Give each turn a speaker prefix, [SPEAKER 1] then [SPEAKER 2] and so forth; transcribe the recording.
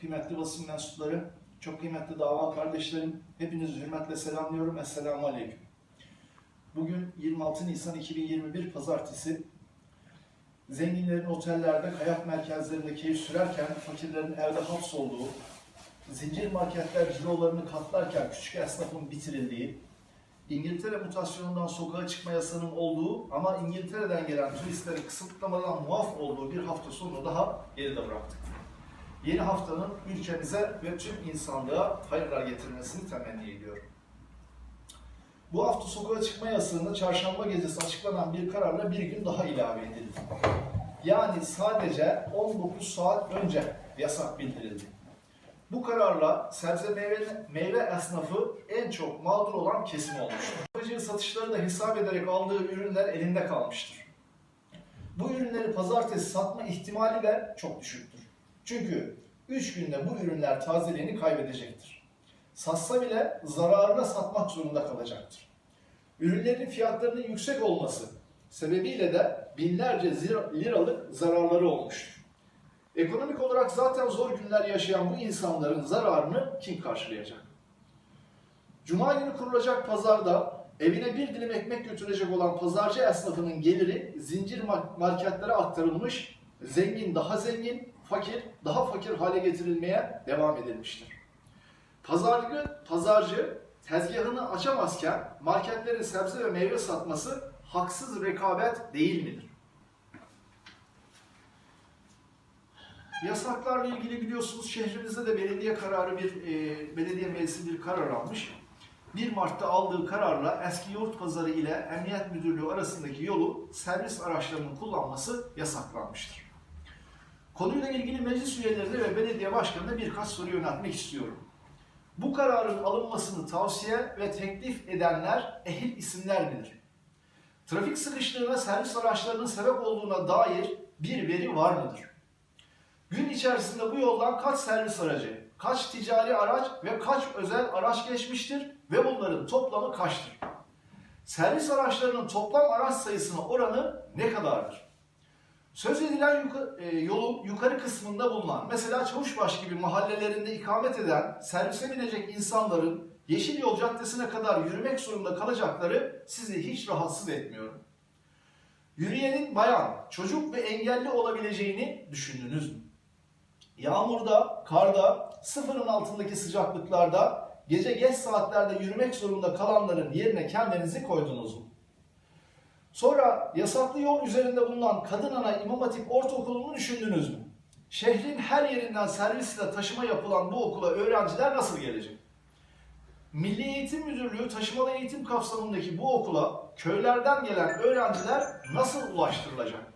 [SPEAKER 1] kıymetli basın mensupları, çok kıymetli dava kardeşlerim, hepinizi hürmetle selamlıyorum. Esselamu Aleyküm. Bugün 26 Nisan 2021 Pazartesi. Zenginlerin otellerde, kayak merkezlerinde keyif sürerken, fakirlerin evde hapsolduğu, zincir marketler cirolarını katlarken küçük esnafın bitirildiği, İngiltere mutasyonundan sokağa çıkma yasasının olduğu ama İngiltere'den gelen turistlerin kısıtlamadan muaf olduğu bir hafta sonu daha geride bıraktık. Yeni haftanın ülkemize ve tüm insanlığa hayırlar getirmesini temenni ediyorum. Bu hafta sokağa çıkma yasasında çarşamba gecesi açıklanan bir kararla bir gün daha ilave edildi. Yani sadece 19 saat önce yasak bildirildi. Bu kararla sebze meyve, meyve esnafı en çok mağdur olan kesim olmuştur. Balıkçı satışları da hesap ederek aldığı ürünler elinde kalmıştır. Bu ürünleri pazartesi satma ihtimali de çok düşüktür. Çünkü 3 günde bu ürünler tazeliğini kaybedecektir. Satsa bile zararına satmak zorunda kalacaktır. Ürünlerin fiyatlarının yüksek olması sebebiyle de binlerce liralık zararları olmuştur. Ekonomik olarak zaten zor günler yaşayan bu insanların zararını kim karşılayacak? Cuma günü kurulacak pazarda evine bir dilim ekmek götürecek olan pazarcı esnafının geliri zincir mar- marketlere aktarılmış, zengin daha zengin, fakir daha fakir hale getirilmeye devam edilmiştir. Pazarcı, pazarcı tezgahını açamazken marketlerin sebze ve meyve satması haksız rekabet değil midir? Yasaklarla ilgili biliyorsunuz şehrimizde de belediye kararı bir e, belediye meclisi bir karar almış. 1 Mart'ta aldığı kararla eski yurt pazarı ile emniyet müdürlüğü arasındaki yolu servis araçlarının kullanması yasaklanmıştır. Konuyla ilgili meclis üyelerine ve belediye başkanına birkaç soru yöneltmek istiyorum. Bu kararın alınmasını tavsiye ve teklif edenler ehil isimler midir? Trafik sıkıştığına servis araçlarının sebep olduğuna dair bir veri var mıdır? Gün içerisinde bu yoldan kaç servis aracı, kaç ticari araç ve kaç özel araç geçmiştir ve bunların toplamı kaçtır? Servis araçlarının toplam araç sayısına oranı ne kadardır? Söz edilen yuka- e, yolun yukarı kısmında bulunan, mesela Çavuşbaşı gibi mahallelerinde ikamet eden servise binecek insanların Yeşil Yol Caddesi'ne kadar yürümek zorunda kalacakları sizi hiç rahatsız etmiyor. Yürüyenin bayan, çocuk ve engelli olabileceğini düşündünüz mü? Yağmurda, karda, sıfırın altındaki sıcaklıklarda, gece geç saatlerde yürümek zorunda kalanların yerine kendinizi koydunuz mu? Sonra yasaklı yol üzerinde bulunan Kadın Ana İmam Hatip Ortaokulu'nu düşündünüz mü? Şehrin her yerinden servisle taşıma yapılan bu okula öğrenciler nasıl gelecek? Milli Eğitim Müdürlüğü taşımalı eğitim kapsamındaki bu okula köylerden gelen öğrenciler nasıl ulaştırılacak?